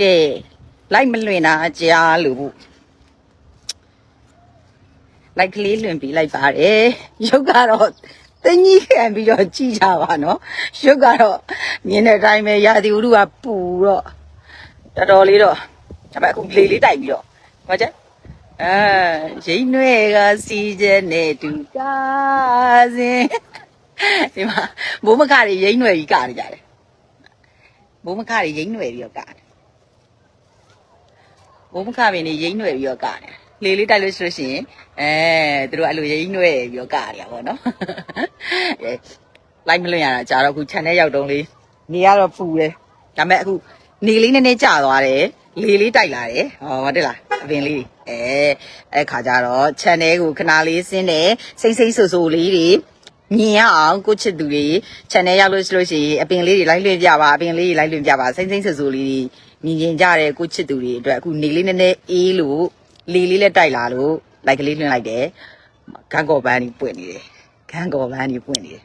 ကဲလိုက်မလွင်တာကြားလို့ဘူးလိုက်ကလေးလွင်ပြီးလိုက်ပါတယ်ရုပ်ကတော့တင်းကြီးခံပြီးတော့ကြည်ကြပါနော်ရုပ်ကတော့မြင်တဲ့အတိုင်းပဲရာသီဥတုကပူတော့တော်တော်လေးတော့ဒါပေမဲ့အခုလေလေးတိုက်ပြီးတော့ဟောချက်အာရိတ်နွဲကစီချက်နဲ့တူကားစင်ဒီမှာဘိုးမခတွေရိတ်နွဲကြီးကားနေကြတယ်ဘိုးမခတွေရိတ်နွဲပြီးတော့ကားတယ် ဘုံမခပင်နေရိမ့်နွယ်ပြီးတော့ကတယ်လေလေးတိုက်လို့ဆိုလို့ရှိရင်အဲသူတို့အဲ့လိုရိမ့်နွယ်ပြီးတော့ကရတာပေါ့နော်အဲလိုက်မလွင်ရတာကြာတော့အခု channel ရောက်တုံးလေးနေရတော့ပူတယ်ဒါပေမဲ့အခုနေလေးနည်းနည်းကြာသွားတယ်လေလေးတိုက်လာတယ်ဟောဟုတ်တယ်လားအပင်လေးအဲအဲ့ခါကျတော့ channel ကိုခဏလေးဆင်းတယ်စိမ့်စိမ့်ဆူဆူလေးတွေမြင်ရအောင်ကိုချစ်သူတွေ channel ရောက်လို့ဆိုလို့ရှိရင်အပင်လေးတွေလိုက်လွှင့်ပြပါအပင်လေးတွေလိုက်လွှင့်ပြပါစိမ့်စိမ့်ဆူဆူလေးတွေ မြင်ကျင်ကြတဲ့ကိုချစ်သူတွေအတွက်အခုနေလေးနည်းနည်းအေးလို့လေလေးလည်းတိုက်လာလို့လိုက်ကလေးလွှင့်လိုက်တယ်ဂန်ကော်ပန်းကြီးပွင့်နေတယ်ဂန်ကော်ပန်းကြီးပွင့်နေတယ်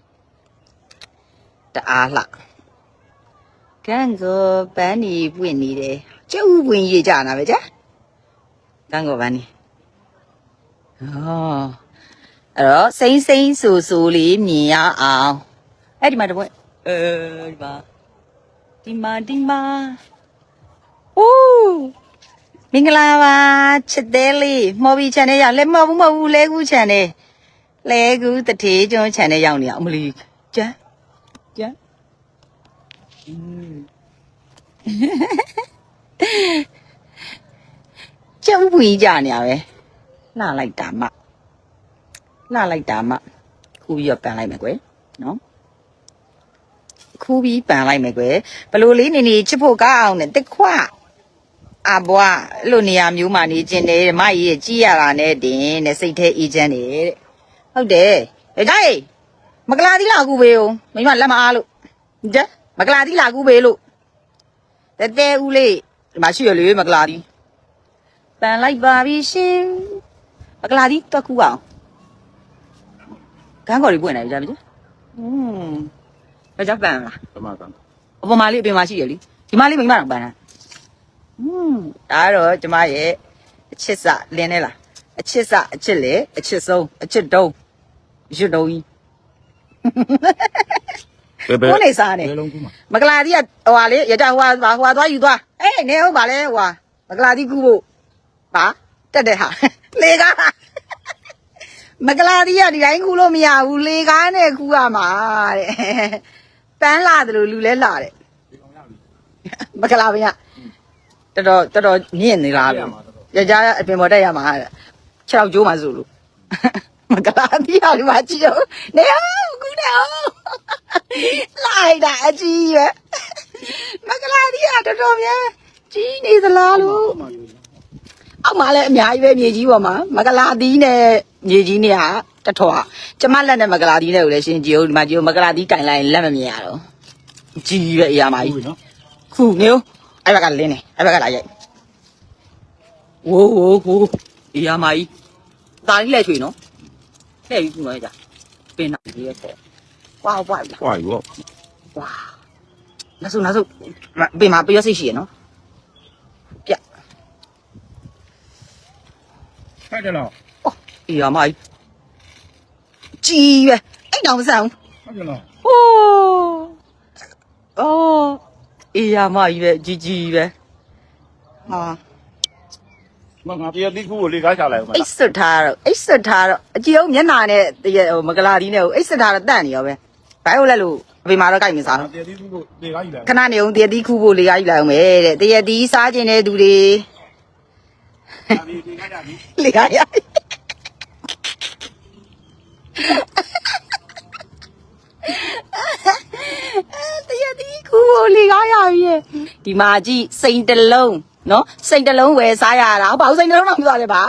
တအားလှဂန်ကော်ပန်းကြီးပွင့်နေတယ်ကျုပ်ပွင့်ရေးကြတာပဲကြာဂန်ကော်ပန်းကြီးဟောအဲ့တော့စိမ့်စိမ့်ဆူဆူလေးမြင်ရအောင်အဲ့ဒီမှာတပွင့်အဲဒီမှာဒီမှာဒီမှာ အိုးမင်္ဂလာပါချစ်သေးလေးမော်ဘီ channel ရောက်လဲမဟုတ်ဘူးမဟုတ်ဘူးလဲကူ channel လဲကူတထေးကျွန်း channel ရောက်နေအောင်အမလီကျန်းကျန်းอืมကျုပ်ဘူးကြီးကြနေရပဲလှလိုက်တာမှလှလိုက်တာမှခူးပြီးတော့ပန်လိုက်မယ်ကွယ်နော်ခူးပြီးပန်လိုက်မယ်ကွယ်ဘလို့လေးနေနေချစ်ဖို့ကောင်းတယ်တက်ခွ အဘွားအဲ့လိုနေရာမျိုးမှာနေကျင်တယ်မကြီးရဲ့ကြီးရတာနဲ့တင်တဲ့စိတ်ထဲအေးချမ်းတယ်တဲ့ဟုတ်တယ်ဒါကြိုင်မကလာသီးလာကူပေးဦးမိမလက်မအားလို့ကြမကလာသီးလာကူပေးလို့တဲတဲဦးလေးဒီမှာရှိရလေမကလာသီးပန်လိုက်ပါပြီရှင်မကလာသီးတွက်ကူအောင်ကန်းကော်လေးပွင့်နေပြီကြာပြီကျอืมဒါကြောင့်ပန်လားတမကန်အပေါ်မှာလေးအပြင်မှာရှိရလေဒီမလေးမိမတော့ပန်တာ อืมဒါကတော့ကျမရဲ့အချစ်စလင်းနေလားအချစ်စအချစ်လေအချစ်ဆုံးအချစ်တုံးရွတ်တုံးကြီးဘယ်ဘယ်ကိုနေစားနေဘယ်လုံးကူးမှာမကလာတီးကဟိုဟာလေရကြဟိုဟာဟိုဟာသွားယူသွားအေးနေဟုတ်ပါလေဟိုဟာမကလာတီးကူဖို့ပါတက်တဲ့ဟာလေကားမကလာတီးကဒီတိုင်းကူလို့မရဘူးလေကားနဲ့ကူရမှာတဲ့ပန်းလာတယ်လို့လူလဲလာတဲ့မကလာဘင်းက တော်တော်တော်တော်မြင့်နေလားလို့ရကြအပြင်ပေါ်တက်ရမှာတဲ့ခြေထောက်ကျိုးမှဆိုလို့မကလာတီးကဒီမှာကြည့်တော့နေဟုတ်ကူနေဟုတ်လိုက်တာအကြီးပဲမကလာတီးကတော်တော်များကြီးနေသလားလို့အောက်မှာလည်းအများကြီးပဲမြေကြီးပေါ်မှာမကလာသီးနဲ့မြေကြီးနဲ့ကတထွာကျမလက်နဲ့မကလာသီးနဲ့ကိုလည်းရှင်ကြည့်ဦးဒီမှာကြည့်ဦးမကလာသီးကင်လိုက်ရင်လက်မမြင်ရတော့ကြီးပဲအရာမကြီးဘူးနော်ခုနေဦး အဲ့ဘက်ကလင်းနေအဲ့ဘက်ကလာရိုက်ဝိုးဝိုးဝိုးအရာမကြီးဒါကြီးလက်ချွေနော်လှည့်ပြီးခုနော်ကြာပင်နာကြီးရဲ့ဆက်ဝါဝါလာဟွာရောဝါနောက်ဆုံးနောက်ဆုံးပင်မှာပြရစိတ်ရှိရနော်ပြဟဲ့တယ်လားအရာမကြီးကြီးပဲအဲ့တောင်မဆန်ဘူးဟုတ်တယ်လားဟိုးအော် အေးရမကြီးပဲကြီးကြီးပဲဟာမငါပြတိခုကိုလေကားချလိုက်အောင်မအိတ်စွတ်ထားတော့အိတ်စွတ်ထားတော့အကြည့်အောင်မျက်နာနဲ့တရဟိုမကလာဒီနဲ့ဟိုအိတ်စွတ်ထားတော့တန့်နေရောပဲဘိုင်ဟိုလက်လို့အဖေမာတော့ကြိုက်မစားလားဘူးပြတိခုကိုလေကားယူလိုက်ခဏနေအောင်တရတီးခူဖို့လေကားယူလိုက်အောင်ပဲတဲ့တရတီးစားခြင်းတဲ့သူတွေဒီလေကားကြပြီလေကားရတ ရတီးခူဖို့လေကားရပြီရဲ့ဒီမှာကြည့်စိန်တလုံးနော်စိန်တလုံးဝယ်စားရတာဟုတ်ပါဘူးစိန်တလုံးတော့မပြောရလေပါ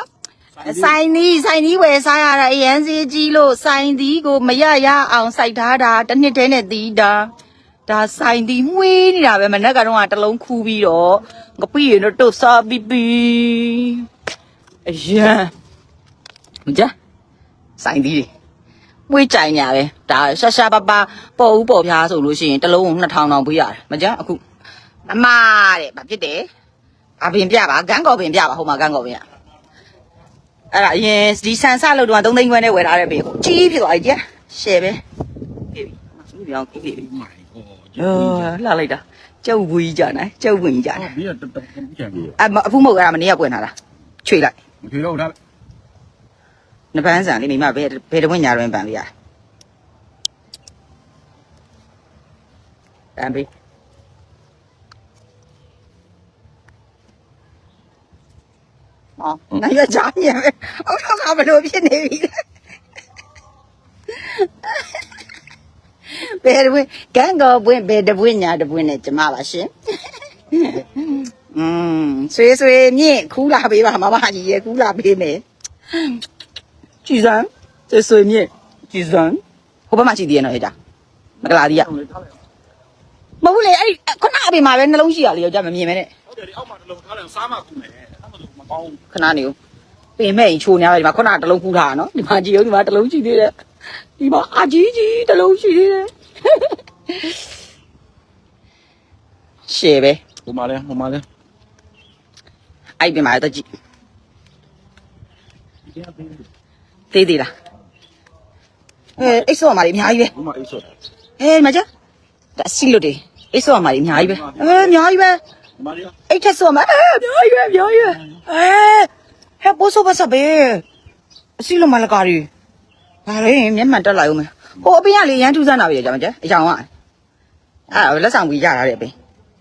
ဆိုင်သီးဆိုင်သီးဝယ်စားရတာအရန်စီကြီးလို့ဆိုင်သီးကိုမရရအောင်စိုက်ထားတာတစ်နှစ်တည်းနဲ့သီးတာဒါဆိုင်သီးမွေးနေတာပဲမနက်ကတော့ကတစ်လုံးခူးပြီးတော့ငပိရတော့တုတ်စားပြီးပြီးအရန်မကြဆိုင်သီးတွေ မွေးကြိုင်ညာပဲဒါရှာရှာပါပါပေါ်ဦးပေါ်ပြားဆိုလို့ရှိရင်တစ်လုံးကို2000တောင်ပေးရတယ်မကြအခုမမတဲ့ဘာဖြစ်တယ်အပင်ပြပါဂန်းကော်ပင်ပြပါဟိုမှာဂန်းကော်ပင်ကအဲ့ဒါအရင်ဒီဆန်ဆလို့တော့3သိန်းခွဲနဲ့ဝယ်ထားတဲ့ပင်ကိုကြီးဖြစ်သွားပြီကြာရှယ်ပဲပြီပြီပြောင်းပြီပြီမိုင်ဟောအော်လှလိုက်တာကျုပ်ဘူးကြီးကြာနေကျုပ်ဝင်ကြီးကြာနေဘေးကတတပြန်ပြီအမအခုမဟုတ်အဲ့ဒါမနေ့ကပွင့်လာတာချွေလိုက်မထွေတော့ထား နပန်းဆန်လေးမိမဘယ်ဘယ်တဝင့်ညာတွင်ပန်လေးရတန်ပြီဟောနိုင်ရကြမြင်ပဲအောက်တော့ကဘယ်လိုဖြစ်နေပြီလဲဘယ်တဝင့်ကန်ကောပွင့်ဘယ်တဝင့်ညာတဝင့်နဲ့ကျမပါရှင်อืมဆွေးဆွေးမြင့်ခူးလာပေးပါမမ ကြီးရေခူးလာပေးမယ်ကြည်စမ်းဆွေဆွေမြင့်ကြည်စမ်းဟိုဘက်မှာရှိသေးရဲ့နော်ဟဲ့ကြမကလာဒီကမဟုတ်လေအဲ့ဒီခုနအပြင်မှာပဲနှလုံးရှိရလေယောက်ျားမမြင်မဲနဲ့ဟုတ်တယ်ဒီအောက်မှာတလုံးထားတယ်စားမှကူမယ်အဲ့မလို့မကောင်းခဏနေဦးပင်မဲ့ရင်ချိုနေရတယ်ဒီမှာခုနတစ်လုံးခူးထားတာနော်ဒီမှာကြည်ဦးဒီမှာတစ်လုံးရှိသေးတယ်ဒီမှာအကြီးကြီးတစ်လုံးရှိသေးတယ်ရှယ်ပဲဟိုမှာလဲဟိုမှာလဲအဲ့ဒီပင်မှာတော့ကြည့်ဒီကပေး သေးသေးလားအဲအိတ်ဆော့မှာလေအများကြီးပဲဟိုမှာအိတ်ဆော့ဟဲ့မကြဒါစီလို့တေအိတ်ဆော့မှာလေအများကြီးပဲအဲအများကြီးပဲဒီမှာလေးအဲ့ထက်ဆိုမှာအဲပြောရွယ်ပြောရွယ်အဲဟဲ့ပိုးဆိုပါစပဲအစီလုံးမလကားရီဘာလဲမျက်မှန်တက်လာဦးမယ်ဟိုအပင်ကလေရမ်းထူးဆန်းတာပဲကြာမကျအယောင်ကအဲလက်ဆောင်ပြီးရတာတဲ့ပင်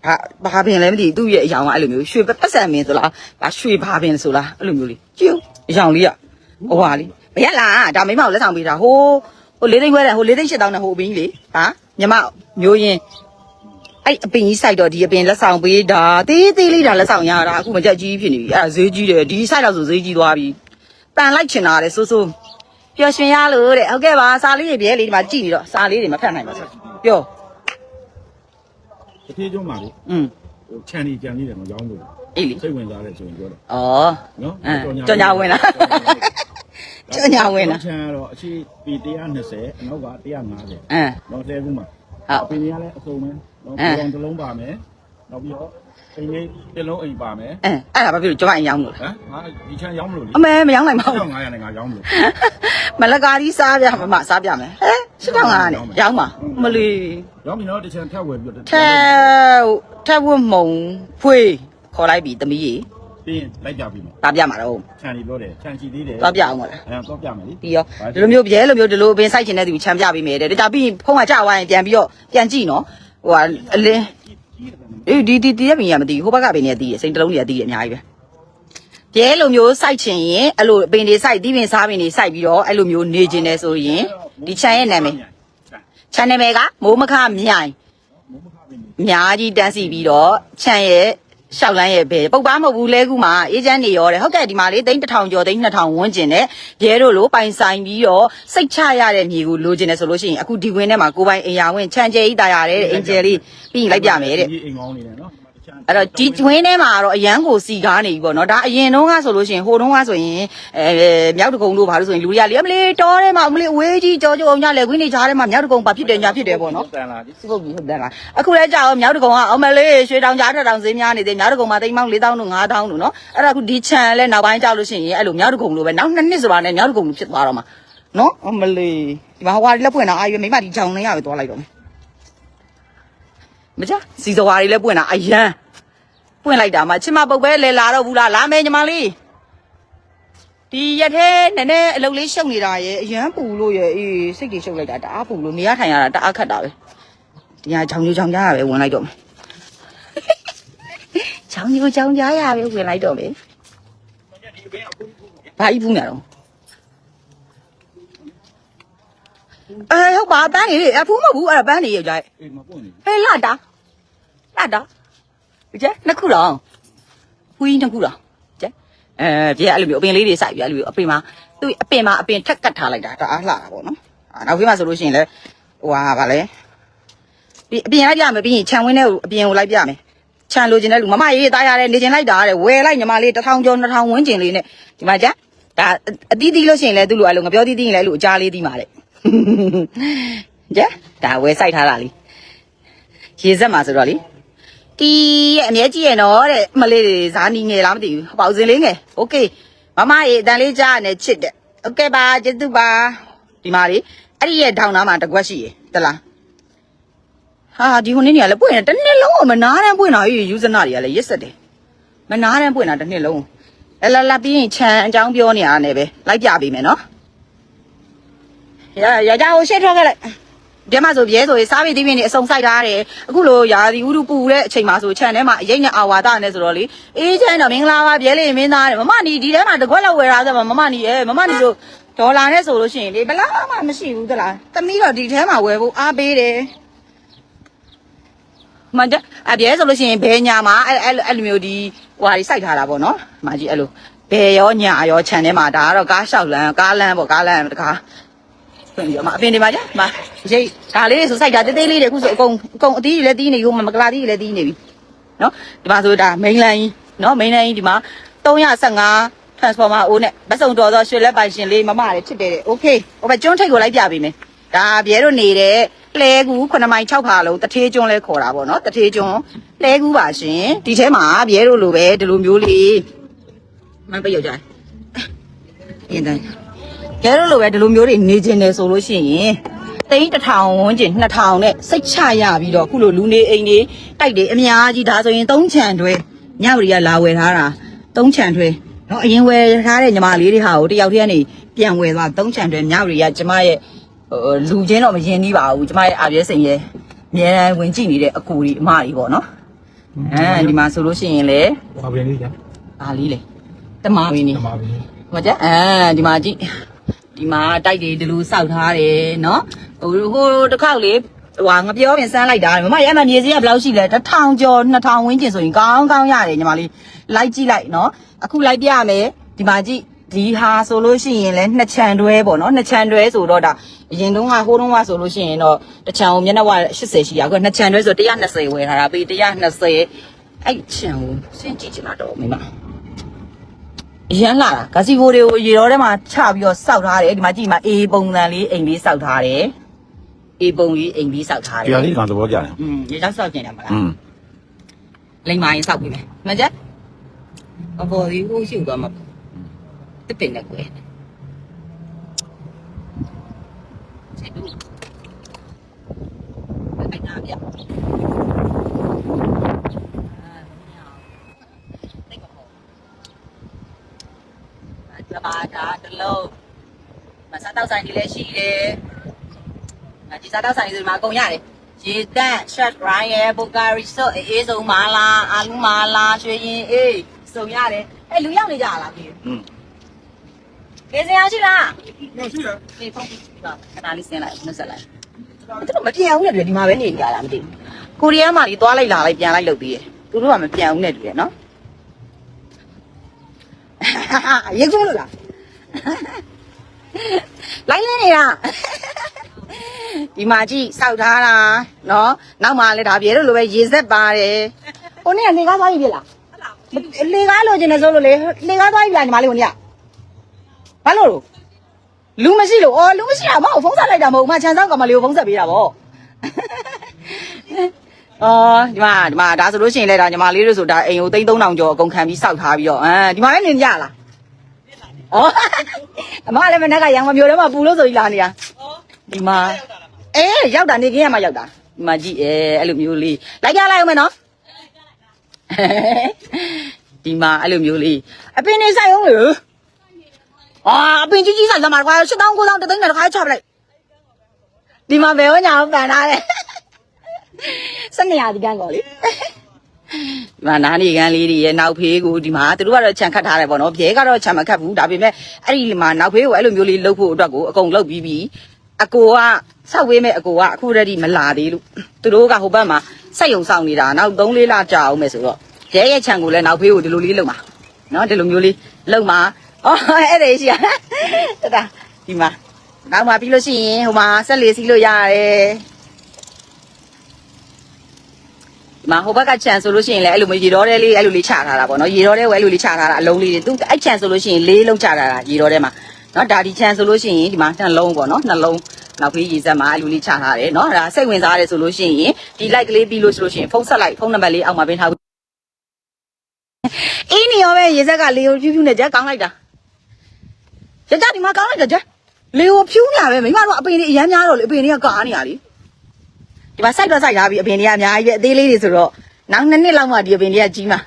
ဘာဘာပင်လဲမသိသူ့ရဲ့အယောင်ကအဲ့လိုမျိုးရွှေပတ်စံမင်းဆိုလားဘာရွှေဘာပင်ဆိုလားအဲ့လိုမျိုးလေးကြည့်အယောင်လေးကဟိုဟာလေး ဘယ်ရလားဒါမိမကိုလက်ဆောင်ပေးတာဟိုဟိုလေးသိန်းခွဲတဲ့ဟိုလေးသိန်းရှစ်တောင်းတဲ့ဟိုအပင်ကြီးလေဟာညီမမျိုးရင်အဲ့အပင်ကြီးစိုက်တော့ဒီအပင်လက်ဆောင်ပေးတာသေးသေးလေးတာလက်ဆောင်ရတာအခုမကြက်ကြီးဖြစ်နေပြီအဲ့ဒါဈေးကြီးတယ်ဒီစိုက်တော့ဆိုဈေးကြီးသွားပြီတန်လိုက်ချင်တာတဲ့စိုးစိုးပျော်ရွှင်ရလို့တဲ့ဟုတ်ကဲ့ပါစာလေးတွေပြဲလေးဒီမှာကြည့်နေတော့စာလေးတွေမဖတ်နိုင်ပါဘူးပြောတတိကျုံးမှာလေอืมဟိုခြံနေကြံနေတယ်မရောင်းလို့အေးလေစိတ်ဝင်စားတယ်ဆိုရင်ပြောတယ်ဩနော်အဲကြော်ညာဝင်လား ကြော်ညာဝင်လားခြံကတော့အရှိปี120အနောက်က150အမ်တော့တဲကူးမှာဟုတ်ပင်ရလဲအစုံပဲတော့အဲပုံတစ်လုံးပါမယ်နောက်ပြီးတော့အိမ်လေးတစ်လုံးအိမ်ပါမယ်အဲအဲ့ဒါဘာဖြစ်လို့ကျွန်မအိမ်ရောက်လို့လဲဟမ်ငါဒီချမ်းရောင်းမလို့လေအမေမရောက်နိုင်ပါဘူး900နဲ့ငါရောင်းမလို့မလကားကြီးစားပြမမစားပြမယ်ဟဲ့၈000နဲ့ရောက်ပါမလီရောင်းပြီနော်တစ်ချမ်းထပ်ဝယ်ပြီးတော့ထဲထဲဝမုံဖွေးခေါ်လိုက်ပြီသမီးကြီး ပြီးရင်လိုက်ကြပြီနော်တာပြမှာတော့ခြံလေးပြောတယ်ခြံချီသေးတယ်သွားပြအောင်မလားအဲတော့ပြမယ်လေပြီးရောဒီလိုမျိုးပြဲလိုမျိုးဒီလိုအပင်ဆိုင်ချင်တဲ့သူချမ်းပြပေးမယ်တဲ့ဒါကြပြီးဖုံးကကြာသွားရင်ပြန်ပြီးတော့ပြန်ကြည့်နော်ဟိုကအလင်းအေးဒီဒီဒီရပင်ရမသိဘူးဟိုဘက်ကပင်နေတည်တယ်စိန်တလုံးကြီးတည်တယ်အများကြီးပဲပြဲလိုမျိုးစိုက်ချင်ရင်အဲ့လိုအပင်တွေစိုက်ဒီပင်စားပင်တွေစိုက်ပြီးတော့အဲ့လိုမျိုးနေကျင်တယ်ဆိုရင်ဒီချန်ရဲ့နာမည်ချန်နာမည်ကမိုးမခမြိုင်မိုးမခပင်အများကြီးတန်းစီပြီးတော့ချန်ရဲ့ ရှောက်လန်းရဲ့ဘယ်ပုတ်ပါမဟုတ်ဘူးလဲကူမှာအေဂျင့်နေရောတယ်ဟုတ်ကဲ့ဒီမှာလေသိန်း1000ကျော်သိန်း2000ဝန်းကျင်နဲ့ရဲတို့လိုပိုင်ဆိုင်ပြီးတော့စိတ်ချရတဲ့မြေကိုလိုချင်တယ်ဆိုလို့ရှိရင်အခုဒီဝင်းထဲမှာကိုပိုင်အိမ်ယာဝင်းချန်ကျဲကြီးတာရတယ်တဲ့အင်ဂျယ်လေးပြီးရင်လိုက်ပြမယ်တဲ့ဒီအိမ်ကောင်းနေတယ်နော်ဒီမှာတစ်ချမ်း အဲ့တော့ဒီဝင်းထဲမှာကတော့အရန်ကိုစီကားနေပြီပေါ့နော်ဒါအရင်တုန်းကဆိုလို့ရှိရင်ဟိုတုန်းကဆိုရင်အဲမြောက်တကုံတို့ဘာလို့ဆိုရင်လူတွေကလေအမလေးတောထဲမှာအမလေးအဝေးကြီးကြောကြောအောင်ညလေခွင်းနေကြားထဲမှာမြောက်တကုံပါဖြစ်တယ်ညာဖြစ်တယ်ပေါ့နော်တန်လာဒီစီပုတ်ကြီးဟုတ်တယ်လားအခုလဲကြောက်မြောက်တကုံကအမလေးရွှေတောင်ကြားထက်တောင်ဈေးများနေသေးမြောက်တကုံမှာသိန်းပေါင်း4000တို့5000တို့နော်အဲ့ဒါအခုဒီချန်လဲနောက်ပိုင်းကြောက်လို့ရှိရင်အဲ့လိုမြောက်တကုံလိုပဲနောက်နှစ်နှစ်ဆိုတာနဲ့မြောက်တကုံလိုဖြစ်သွားတော့မှာနော်အမလေးဒီမှာဟွာဒီလက်ပွင့်တာအာရွေမိမဒီကြောင်လေးရပဲသွားလိုက်တော့ မယ်မကြစီစဝါတွေလည်းပွင့်တာအယမ်းပွင့်လိုက်တာမှချစ်မပုတ်ပဲလဲလာတော့ဘူးလားလာမယ်ညီမလေးဒီရက်ထဲနည်းနည်းအလုပ်လေးရှုပ်နေတာရဲ့အယမ်းပူလို့ရဲ့အေးစိတ်တွေရှုပ်လိုက်တာတအားပူလို့နေရထိုင်ရတာတအားခက်တာပဲဒီဟာချောင်းချောင်းကြားရပဲဝင်လိုက်တော့မယ်ချောင်းချောင်းကြားရပဲဝင်လိုက်တော့မယ်ဒီဘင်းအခုဘာကြီးဘူးညာတော့ အဲဟုတ်ပါပန်းနေလေအဖူးမဟုတ်ဘူးအဲ့ဒါပန်းနေရကြိုက်အိမ်မပွင့်နေဟဲ့လာတာလာတာကြက်နှစ်ခုတော့ဖူးကြီးနှစ်ခုတော့ကြက်အဲပြအဲ့လိုမျိုးအပင်လေးတွေစိုက်ပြအဲ့လိုမျိုးအပင်မှာသူ့အပင်မှာအပင်ထက်ကတ်ထားလိုက်တာတအားလှတာပေါ့နော်အာနောက်ပြီးမှဆိုလို့ရှိရင်လည်းဟိုဟာဗာလဲပြီးအပြင်လိုက်ပြမယ်ပြီးရင်ခြံဝင်းထဲကိုအပြင်ကိုလိုက်ပြမယ်ခြံလိုချင်တဲ့လူမမရေးတားရတယ်နေချင်လိုက်တာတဲ့ဝယ်လိုက်ညီမလေးတစ်ထောင်ကျော်နှစ်ထောင်ဝန်းကျင်လေးနဲ့ဒီမှာကြဒါအတီးတီးလို့ရှိရင်လည်းသူ့လိုအဲ့လိုငပြောတီးတီးရင်လည်းအဲ့လိုအကြားလေးတီးမှာတဲ့ ကြဒါဝယ်ဆိုင်ထားတာလीရေဆက်မှာဆိုတော့လीတ တီရဲ့အမြဲကြည့်ရနော်တဲ့အမလေးတွေဇာနီငယ်လားမသိဘူးပေါက်စင်လေးငယ်โอเคမမရေအတန်လေးကြားရတယ်ချစ်တဲ့โอเคပါကျေးဇူးပါဒီမှာလေအဲ့ဒီရဲ့ထောင်သားမှာတစ်ခွက်ရှိရတလားဟာဒီခုနေ့နေရလဲပွင့်နေတစ်နှစ်လုံးမနားတန်းပွင့်တာကြီးယူဇနာတွေကလည်းရစ်ဆက်တယ်မနားတန်းပွင့်တာတစ်နှစ်လုံးလာလာလာပြီးရင်ခြံအကြောင်းပြောနေရတာနဲ့ပဲလိုက်ပြပေးမယ်နော် ရရကြကိုရှေ့ထွက်ခဲ့လိုက်ဒီမှာဆိုပြဲဆိုရင်စားပြီးဒီပြင်းနေအစုံဆိုင်ထားတယ်အခုလိုရာသီဥတုပူတဲ့အချိန်မှာဆိုခြံထဲမှာအရိတ်နဲ့အာဝါဒနဲ့ဆိုတော့လေအေးချမ်းတော့မင်္ဂလာပါပြဲလေးမင်းသားတယ်မမနီဒီထဲမှာတကွက်လောက်ဝယ်ထားတယ်မမနီရဲ့မမနီဆိုဒေါ်လာနဲ့ဆိုလို့ရှိရင်လေဘလားမှမရှိဘူးသလားသမီးတော့ဒီထဲမှာဝယ်ဖို့အားပေးတယ်မကြအပြဲဆိုလို့ရှိရင်ဘဲညာမှာအဲ့အဲ့အဲ့လိုမျိုးဒီဟွာကြီးစိုက်ထားတာပေါ့နော်မကြီးအဲ့လိုဘဲရောညာရောခြံထဲမှာဒါကတော့ကားလျှောက်လန်းကားလန်းပေါ့ကားလန်းတကား ဖွင့်ပြီးတော့မအပင်တွေမှာကြာမရိတ်ဒါလေးတွေဆိုစိုက်တာတေးသေးလေးတွေအခုဆိုအကုန်အကုန်အသီးတွေလည်းတီးနေပြီဟိုမှာမကလာသီးတွေလည်းတီးနေပြီနော်ဒီမှာဆိုဒါမိန်လန်ကြီးနော်မိန်လန်ကြီးဒီမှာ315 transformer အိုးနဲ့မစုံတော်သောရွှေလက်ပိုင်ရှင်လေးမမတွေဖြစ်တယ်တဲ့ okay ဟိုဘကျွန်းထိတ်ကိုလိုက်ပြပေးမယ်ဒါပြဲတို့နေတဲ့လှဲကူ9မိုင်6ဖာလုံးတထေးကျွန်းလဲခေါ်တာပေါ့နော်တထေးကျွန်းလှဲကူပါရှင်ဒီထဲမှာပြဲတို့လိုပဲဒီလိုမျိုးလေးမပိတ်ရောက်ကြအင်းတန်း ကျဲတို့လိုပဲဒီလိုမျိုးတွေနေကျင်တယ်ဆိုလို့ရှိရင်တိန်းတစ်ထောင်ဝန်းကျင်နှစ်ထောင်နဲ့စိတ်ချရပြီးတော့ခုလိုလူနေအိမ်တွေတိုက်တွေအများကြီးဒါဆိုရင်သုံးချံတွဲညဝရီကလာဝယ်ထားတာသုံးချံတွဲနော်အရင်ဝယ်ထားတဲ့ညီမလေးတွေဟာကိုတယောက်တည်းကနေပြန်ဝယ်သွားသုံးချံတွဲညဝရီကကျမရဲ့ဟိုလူချင်းတော့မရင်ကြီးပါဘူးကျမရဲ့အာပြဲစိန်ရဲ့အများအားဝင်ကြည့်နေတဲ့အကူကြီးအမကြီးပေါ့နော်အဲဒီမှာဆိုလို့ရှိရင်လေဘာပင်လေးကြာဒါလေးလေတမဝင်းနေတမပင်ဟိုကြအဲဒီမှာကြည့် ဒီမှာတိုက်တွေဒီလိုစောက်ထားတယ်နော်ဟိုဟိုတစ်ခေါက်လေဟိုငါပြောပြင်စမ်းလိုက်တာမမရဲ့အမမြေစည်းကဘယ်လောက်ရှိလဲတစ်ထောင်ကျော်နှစ်ထောင်ဝန်းကျင်ဆိုရင်ကောင်းကောင်းရတယ်ညီမလေးလိုက်ကြည့်လိုက်နော်အခုလိုက်ပြမယ်ဒီမှာကြည့်ဒီဟာဆိုလို့ရှိရင်လဲနှစ်ချံတွဲပေါ့နော်နှစ်ချံတွဲဆိုတော့ဒါအရင်တုန်းကဟိုတုန်းကဆိုလို့ရှိရင်တော့တစ်ချံကိုမျက်နှာဝ80ရှိရအခုနှစ်ချံတွဲဆို120ဝယ်ထားတာပြီး120အဲ့ချံကိုစင်ကြည့်ချင်တာတော့မိမ ရမ်းလာတာဂါစီဘိုတွေကိုရေတော်ထဲမှာချပြီးတော့စောက်ထားတယ်ဒီမှာကြည့်မှာအေးပုံစံလေးအိမ်လေးစောက်ထားတယ်အေးပုံလေးအိမ်လေးစောက်ထားတယ် ပြာလေးကသဘောကျတယ် อืมရေချောက်စောက်ကျင်တယ်မလား อืม လိမ္မာရင်စောက်ပြီမယ်မကြအပေါ်ဒီဟိုရှိသွားမှာတစ်ပင်နဲ့ကွယ်စိတ်ဘူးအဲ့ဒါပြ ဒီမှာဒါတလုံးမစားတော့ဆိုင်ကြီးလည်းရှိတယ်။ဒီစားတော့ဆိုင်တွေမှာအကုန်ရတယ်။ရေတန့် shot rye ရယ် bulgari sauce အေးဆုံးမာလာအာလူမာလာရွှေရင်အေးစုံရတယ်။အဲလူရောက်နေကြလားပြေอืม။ကေစင်ရရှိလားဟုတ်ရှိတယ်။ဒီဖုန်းကြည့်ပါခဏလေးဆင်းလိုက်နှုတ်ဆက်လိုက်။သူတို့မပြန်ဘူးနဲ့တူတယ်ဒီမှာပဲနေကြတာမသိဘူး။ကိုရီးယားမှာလေသွားလိုက်လာလိုက်ပြန်လိုက်လုပ်ပြီးရယ်။သူတို့ကမပြန်ဘူးနဲ့တူတယ်နော်။ ရေကျွန်းလို့လား။လိုက်နေနေတာ။ဒီမှာကြည့်စောက်ထားတာနော်။နောက်မှလည်းဒါပြေလို့လိုပဲရေဆက်ပါတယ်။ဟိုနေ့ကနေကားသွားပြီဖြစ်လား။လေကားလိုချင်တယ်ဆိုလို့လေလေကားသွားပြီလားညီမလေးဟိုနေ့က။ဘာလို့လို့လူမရှိလို့အော်လူမရှိတာမဟုတ်ဖုန်းဆက်လိုက်တာမဟုတ်မချန်ဆောင်ကမလေးကိုဖုန်းဆက်ပေးတာဗော အော်ဒီမှာဒီမှာဒါဆိုလို့ရှိရင်လည်းဒါညီမလေးတို့ဆိုဒါအိမ်ကိုသိန်း3000ကျော်အကုန်ခံပြီးစောက်ထားပြီးတော့အမ်ဒီမှာလည်းနေကြလားအော်အမလည်းမနေ့ကရံမမျိုးထဲမှာပူလို့ဆိုပြီးလာနေတာဒီမှာအေးရောက်တာနေခင်းရမှာရောက်တာဒီမှာကြည့်အဲအဲ့လိုမျိုးလေးလိုက်ကြလိုက်အောင်မယ်နော်ဒီမှာအဲ့လိုမျိုးလေးအပင်နေဆိုင်အောင်လေအာအပင်ကြီးကြီးဆိုင်သမားကွာရှစ်တောင်းကိုတောင်းတသိန်းနဲ့တစ်ခါချပလိုက်ဒီမှာဘယ်ဝညာပန်ထားတယ် စနေရဒီကန်းကောလေဒီမှာနားနေကန်းလေးတွေရဲ့နောက်ဖေးကိုဒီမှာသူတို့ကတော့ခြံခတ်ထားတယ်ပေါ့နော်ဘဲကတော့ခြံမခတ်ဘူးဒါပေမဲ့အဲ့ဒီမှာနောက်ဖေးကိုအဲ့လိုမျိုးလေးလှုပ်ဖို့အတွက်ကိုအကုန်လှုပ်ပြီးပြီးအကိုကဆောက်ဝေးမဲ့အကိုကအခုတည်းကမလာသေးလို့သူတို့ကဟိုဘက်မှာစက်ယုံဆောင်နေတာနောက်3-4လကြာအောင်မယ်ဆိုတော့ဘဲရဲ့ခြံကိုလည်းနောက်ဖေးကိုဒီလိုလေးလှုပ်မှာနော်ဒီလိုမျိုးလေးလှုပ်မှာအော်အဲ့ဒါရှိရတတာဒီမှာနောက်မှပြီးလို့ရှိရင်ဟိုမှာဆက်လေးစီးလို့ရတယ် ဒီမှာဟိုဘက်ကခြံဆိုလို့ရှိရင်လည်းအဲ့လိုမျိုးရေတော်တဲလေးအဲ့လိုလေးချထားတာပေါ့နော်ရေတော်တဲကိုအဲ့လိုလေးချထားတာအလုံးလေးတွေသူအဲ့ခြံဆိုလို့ရှိရင်လေးလုံးချထားတာရေတော်တဲမှာနော်ဒါဒီချန်ဆိုလို့ရှိရင်ဒီမှာနှလုံးပေါ့နော်နှလုံးနောက်ဖေးရည်စက်မှာအလူလေးချထားတယ်နော်ဒါစိတ်ဝင်စားရတယ်ဆိုလို့ရှိရင်ဒီ like ကလေးပြီးလို့ဆိုလို့ရှိရင်ဖုန်းဆက်လိုက်ဖုန်းနံပါတ်လေးအောက်မှာပေးထားအင်းနေရောပဲရေစက်ကလေကိုဖြူးဖြူးနဲ့ကြက်ကောင်းလိုက်တာကြက်ကြဒီမှာကောင်းလိုက်တာကြက်လေကိုဖြူးနေရပဲမိမတို့အပင်တွေအရမ်းများတော့လေအပင်တွေကကာနေရလေ ဒီမှာစိုက်တော့စိုက်ထားပြီအပင်တွေကအများကြီးပဲအသေးလေးတွေဆိုတော့နောက်နှစ်နှစ်လောက်မှဒီအပင်တွေကကြီးမှာ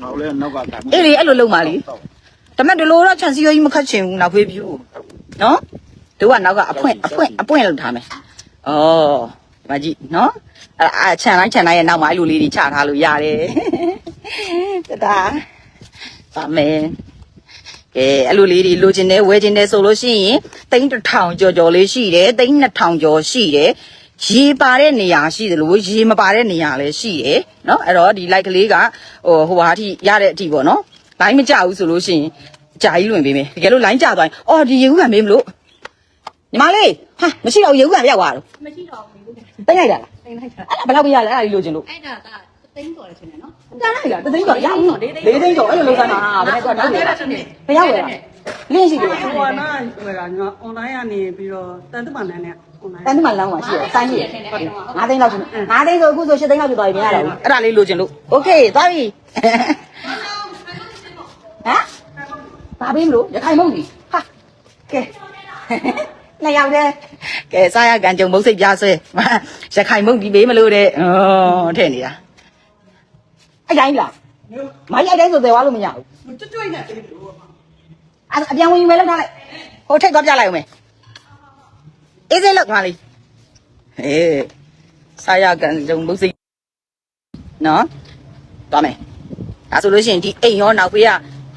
နောက်လဲနောက်ကကအေးလေအဲ့လိုလုံးပါလေဒါမဲ့ဒီလိုတော့ခြံစည်းရိုးကြီးမခတ်ချင်ဘူးနောက်ဖေးပြူနော်တို့ကနောက်ကအပွင့်အပွင့်အပွင့်လောက်ထားမယ်ဩဒီမှာကြည့်နော်အဲ့ဒါအခြံတိုင်းခြံတိုင်းရဲ့နောက်မှာအဲ့လိုလေးတွေချထားလို့ရတယ်တဒါပါမယ်ကဲအဲ့လိုလေးတွေလိုချင်တယ်ဝယ်ချင်တယ်ဆိုလို့ရှိရင်တိန်းတစ်ထောင်ကျော်ကျော်လေးရှိတယ်တိန်းနှစ်ထောင်ကျော်ရှိတယ် ရေပါတဲ့နေရာရှိတယ်လို့ရေမပါတဲ့နေရာလည်းရှိတယ်နော်အဲ့တော့ဒီ like ကလေးကဟိုဟိုဟာထိရတဲ့အထိပေါ့နော်လိုင်းမကြဘူးဆိုလို့ရှိရင်ကြာကြီးလွင်ပေးမယ်တကယ်လို့လိုင်းကြသွားရင်အော်ဒီရေဥကံမေးမလို့ညီမလေးဟာမရှိတော့ရေဥကံပြောက်သွားတော့မရှိတော့ဘူးတင်လိုက်တာလားတင်လိုက်တာအဲ့ဒါဘယ်လောက်ပြရလဲအဲ့ဒါလေးလိုချင်လို့အဲ့ဒါက သိန်းကျော်တယ်ထင်တယ်နော်တန်းလိုက်လားတသိန်းကျော်ရအောင်၄သိန်းကျော်အဲ့လိုလုံးစားတာဘယ်ကောက်နိုင်လဲဘယ်ရောက်လဲလင်းရှိတယ်ဟိုကနာဟိုကညီမ online ကနေပြီးတော့တန်တမလန်းနဲ့ online တန်တမလန်းမှာရှိတယ်တိုင်းကြီးငါးသိန်းလောက်ရှိတယ်ငါးသိန်းဆိုအခုဆို၈သိန်းလောက်ပြသွားပြီမရတော့ဘူးအဲ့ဒါလေးလိုချင်လို့ okay သွားပြီဟမ်ဘာပေးမလို့ရခိုင်မုတ်ကြီးဟာကဲနှစ်ယောက်တည်းကဲစားရကန်ကြုံမုတ်စိတ်ပြဆွဲရခိုင်မုတ်ကြီးပေးမလို့တဲ့ဩထဲ့နေတာ အဲ့တိုင်းလားမရိုက်တိုင်းဆိုသေးသွားလို့မရဘူးကျွတ်ကျွတ်နဲ့ပြေးလို့အဲ့အပြန်ဝင်မယ်လောက်ထားလိုက်ဟိုထိတ်သွားပြလိုက်အောင်မယ်အေးစေးလောက်ထားလေးဟေးစားရကန်ကြုံမုတ်စိတ်နော်သွားမယ်ဒါဆိုလို့ရှိရင်ဒီအိမ်ရောနောက်ဖေးက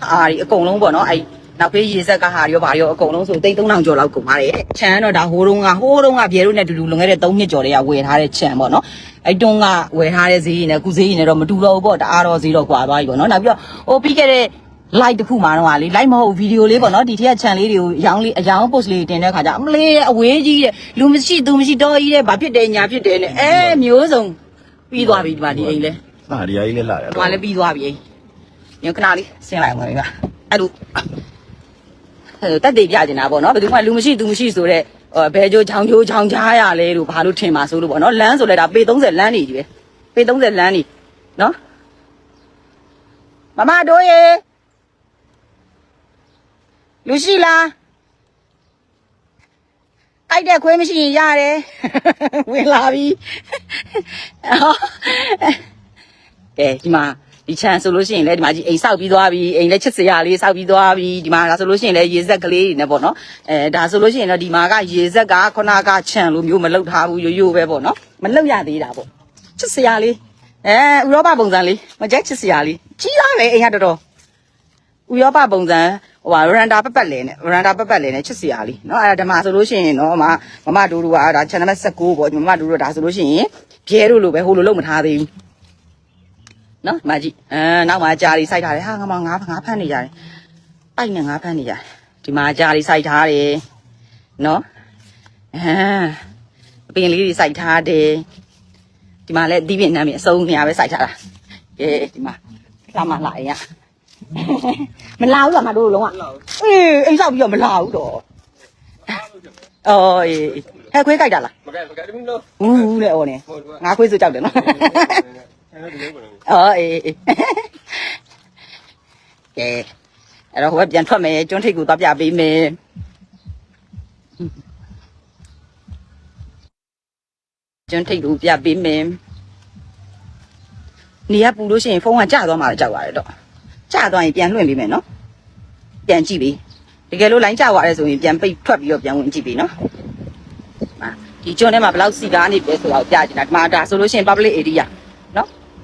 ဟာဒီအကုန်လုံးပေါ့နော်အဲ့ နောက်ဖေးရေဆက်ကဟာရောဗာရောအကုန်လုံးဆိုသိန်း3000ကျော်လောက်ကုန်ပါတယ်ခြံကတော့ဒါဟိုးတုန်းကဟိုးတုန်းကပြေတို့နဲ့တူတူလွန်ခဲ့တဲ့3နှစ်ကျော်တည်းကဝယ်ထားတဲ့ခြံပေါ့နော်အဲ့တုန်းကဝယ်ထားတဲ့ဈေးကြီးနဲ့အခုဈေးကြီးနဲ့တော့မတူတော့ဘူးပေါ့တအားတော့ဈေးတော့ကွာသွားပြီပေါ့နော်နောက်ပြီးတော့ဟိုပြီးခဲ့တဲ့ like တစ်ခုမှတော့ဟာလေ like မဟုတ်ဗီဒီယိုလေးပေါ့နော်ဒီထက်က channel လေးတွေကိုအယောင်လေးအယောင် post လေးတင်တဲ့ခါကျအမလေးအဝေးကြီးတဲ့လူမရှိသူမရှိတော့ကြီးတဲ့ဘာဖြစ်တယ်ညာဖြစ်တယ်နဲ့အဲမျိုးစုံပြီးသွားပြီဒီမှာဒီအိမ်လဲဟာဒီအကြီးလေးလာတယ်ဒီမှာလဲပြီးသွားပြီအိမ်ညခဏလေးဆင်းလိုက်အောင်ပါအဲ့လို တက်သေးပြကျင်တာပေါ့နော်ဘယ်သူမှလူမရှိသူမရှိဆိုတော့ဘဲကြိုးချောင်းကြိုးချောင်းကြားရလဲလို့ဘာလို့ထင်မှာဆိုလို့ပေါ့နော်လမ်းဆိုလဲဒါပေ30လမ်းနေကြီးပဲပေ30လမ်းနေနော်မမတို့ရေလူရှိလားကြိုက်တဲ့ခွေးမရှိရင်ရတယ်ဝင်လာပြီဟောကဲဒီမှာ ဒီချန်ဆိုလို့ရှိရင်လည်းဒီမှာကြီးအိမ်ဆောက်ပြီးသွားပြီအိမ်လည်းချစ်စရာလေးဆောက်ပြီးသွားပြီဒီမှာဒါဆိုလို့ရှိရင်လည်းရေဆက်ကလေးတွေနဲ့ပေါ့နော်အဲဒါဆိုလို့ရှိရင်တော့ဒီမှာကရေဆက်ကခုနကချန်လိုမျိုးမလောက်ထားဘူးရိုးရိုးပဲပေါ့နော်မလောက်ရသေးတာပေါ့ချစ်စရာလေးအဲဥရောပပုံစံလေးမကြက်ချစ်စရာလေးကြီးသားပဲအိမ်ကတော်တော် ဥရောပပုံစံဟိုဟာရန်တာပတ်ပတ်လဲနဲ့ရန်တာပတ်ပတ်လဲနဲ့ချစ်စရာလေးเนาะအဲ့ဒါဓမ္မဆိုလို့ရှိရင်เนาะမမမဒူဒူကဒါ channel 19ပေါ့မမဒူဒူဒါဆိုလို့ရှိရင်ပြဲတို့လိုပဲဟိုလိုလုံးမထားသေးဘူး နော်ဒီမှာကြည့်အဲနောက်မှာကြာတွေစိုက်ထားတယ်ဟာငါမငါငါဖမ်းနေကြတယ်ပိုက်နဲ့ငါဖမ်းနေကြတယ်ဒီမှာကြာတွေစိုက်ထားတယ်နော်အဲပင်လေးတွေစိုက်ထားတယ်ဒီမှာလည်းဒီပင်နမ်းပြီအစုံနေရာပဲစိုက်ထားတာကဲဒီမှာလာမလာရမလာဘူးတော့ငါတို့လုံးဝအေးအိမ်ဆောက်ပြီးတော့မလာဘူးတော့အော်ဟဲ့ခွေးကြိုက်တာလားမကြိုက်မကြိုက်ဘူးလို့ဟူးလေအော်နေငါခွေးစိုးကြောက်တယ်နော် အဲ့ဒါဒီလိုပဲအော်အေးအေးကဲအဲ့တော့ဟိုဘက်ပြန်ထွက်မယ်ကျွန်းထိပ်ကိုသွားပြပေးမယ်ကျွန်းထိပ်ကိုပြပေးမယ်နေရပူလို့ရှိရင်ဖုန်းကကျသွားမှလည်းကြောက်ရတယ်တော့ကျသွားရင်ပြန်လွှင့်ပေးမယ်နော်ပြန်ကြည့်ပေးတကယ်လို့လိုင်းကျသွားရဲဆိုရင်ပြန်ပိတ်ထွက်ပြီးတော့ပြန်ဝင်ကြည့်ပေးနော်ဟာဒီကျွန်းထဲမှာဘယ်လောက်စီကားနေပြီဆိုတော့ပြချင်တာဒီမှာဒါဆိုလို့ရှိရင် public area နော်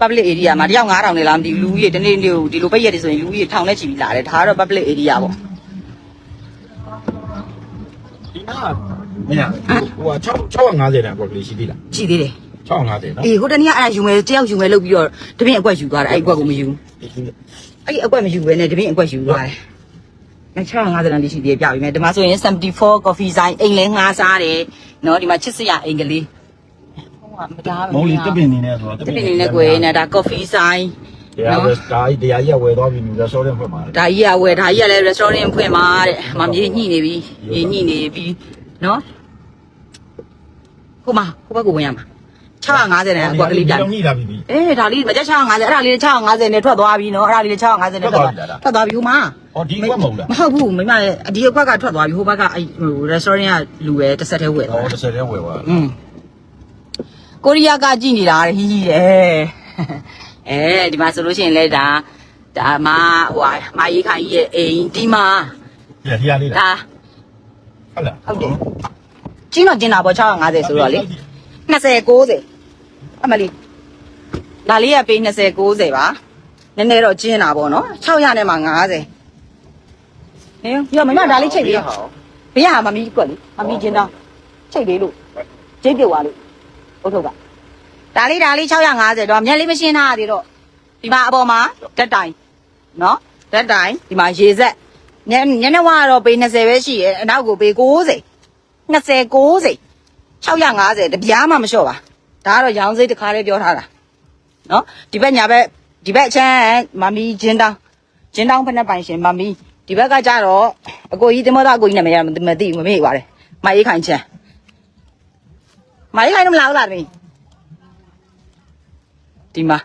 public area မှာတယောက်9000နေလားမသိဘူးလူကြီးတွေတနေ့နေ့ကိုဒီလိုပိတ်ရက်တွေဆိုရင်လူကြီးတွေထောင်နဲ့ချီပြီးလာတယ်ဒါကတော့ public area ပေါ့ဒီနာမင်းဟိုက6 650တန်ပေါ့ကလေးရှိသေးလားရှိသေးတယ်650နော်အေးဟိုတနေ့ကအဲ့ဒါယူမယ်တယောက်ယူမယ်လို့ပြီးတော့တပင်းအကွက်ယူသွားတယ်အဲ့ဒီအကွက်ကိုမယူဘူးအဲ့ဒီအကွက်မယူဘဲနဲ့တပင်းအကွက်ယူသွားတယ်အဲ့650တန်လေးရှိသေးတယ်ပြပြီမယ်ဒီမှာဆိုရင်74 coffee sign အိမ်လဲငှားစားတယ်နော်ဒီမှာချစ်စရာအိမ်ကလေး ဟိုကမသားမမုံလီတပင်နေနဲ့ဆိုတော့တပင်နေနဲ့ကိုယ်နဲ့ဒါ coffee ဆိုင်တရားပဲဒါကြီးတရားကြီးကဝယ်သွားပြီလူ restaurant ဖွင့်ပါလေဒါကြီးကဝယ်ဒါကြီးကလည်း restaurant ဖွင့်ပါတဲ့မမြေညှိနေပြီရေညှိနေပြီနော်ခုမခုဘက်ကိုဝင်ရမှာ650နဲ့အကွက်ကလေးပြညှိလာပြီအေးဒါလေးမကြ650အဲ့ဒါလေး650နဲ့ထွက်သွားပြီနော်အဲ့ဒါလေး650နဲ့ထွက်သွားထွက်သွားပြီဟိုမအော်ဒီကွက်မဟုတ်လားမဟုတ်ဘူးမိမရဲ့ဒီကွက်ကထွက်သွားပြီဟိုဘက်ကအဲ့ဟို restaurant ကလူပဲတစ်ဆက်တည်းဝယ်သွားတစ်ဆက်တည်းဝယ်သွားอืม ကိုရီးယားကကြည်နေတာတဲ့ဟီးဟီးတဲ့အဲဒီမှာဆိုလို့ရှိရင်လဲဒါဒါမဟိုဟာမကြီးခိုင်ကြီးရဲ့အိမ်ဒီမှာပြတရားလေးလားဒါဟုတ်လားဟုတ်တယ်ကျင်းတော့ကျင်းတာပေါ့650ဆိုတော့လေ20 90အမလီဒါလေးကပေး20 90ပါနည်းနည်းတော့ကျင်းတာပေါ့နော်600နဲ့မှ90ဟင်းပြောမမဒါလေးချိတ်ပေးဘေးကမမီးကွက်လေမမီးကျင်းတော့ချိတ်ပေးလို့ကျိတ်ပြုတ်သွားလို့ ဟုတ်ထုတ်ကဒါလေးဒါလေး650တော့မျက်လေးမရှင်းထားရသေးတော့ဒီမှာအပေါ်မှာဓာတ်တိုင်နော်ဓာတ်တိုင်ဒီမှာရေဆက်ညညနေဝါကတော့ပေး20ပဲရှိရဲ့အနောက်ကိုပေး90 20 90 650တပြားမှမလျှော့ပါဒါကတော့ရောင်းစိတ်တစ်ခါလေးပြောထားတာနော်ဒီဘက်ညာဘက်ဒီဘက်အချမ်းမမီဂျင်းတောင်းဂျင်းတောင်းဖက်နဲ့ပိုင်ရှင်မမီဒီဘက်ကကြတော့အကိုကြီးတင်မောသားအကိုကြီးနာမည်ရမသိမသိဘူးမမေ့ပါတယ်မအေးခိုင်ချမ်း မအေးခိုင်တော့မလာဘူးလားတမီးဒီမှာ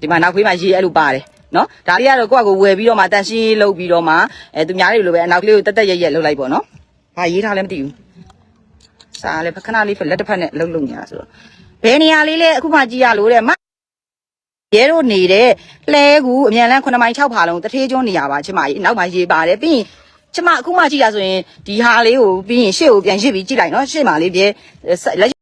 ဒီမှာနောက်ဖေးမှာရေးအဲ့လိုပါတယ်နော်ဒါလေးကတော့ကိုယ့်အကိုဝယ်ပြီးတော့မှတန်ရှင်းလုပ်ပြီးတော့မှအဲသူများတွေလိုပဲအနောက်ကလေးကိုတက်တက်ရက်ရက်လုပ်လိုက်ပေါ့နော်ဘာရေးထားလဲမသိဘူးစားလဲခဏလေးဖက်လက်တစ်ဖက်နဲ့လှုပ်လှုပ်နေတာဆိုတော့ဘယ်နေရာလေးလဲအခုမှကြည့်ရလို့တဲ့မရဲတို့နေတဲ့လှဲကူအမြန်လန်း9မိုင်6ဖာလုံးတထေးကျွန်းနေရပါချင်မကြီးနောက်မှရေးပါတယ်ပြီးရင် ချင်မအခုမှကြည့်ရဆိုရင်ဒီဟာလေးကိုပြီးရင်ရှေ့ကိုပြန်ရစ်ပြီးကြည့်လိုက်နော်ရှေ့မှာလေးပြဲလက်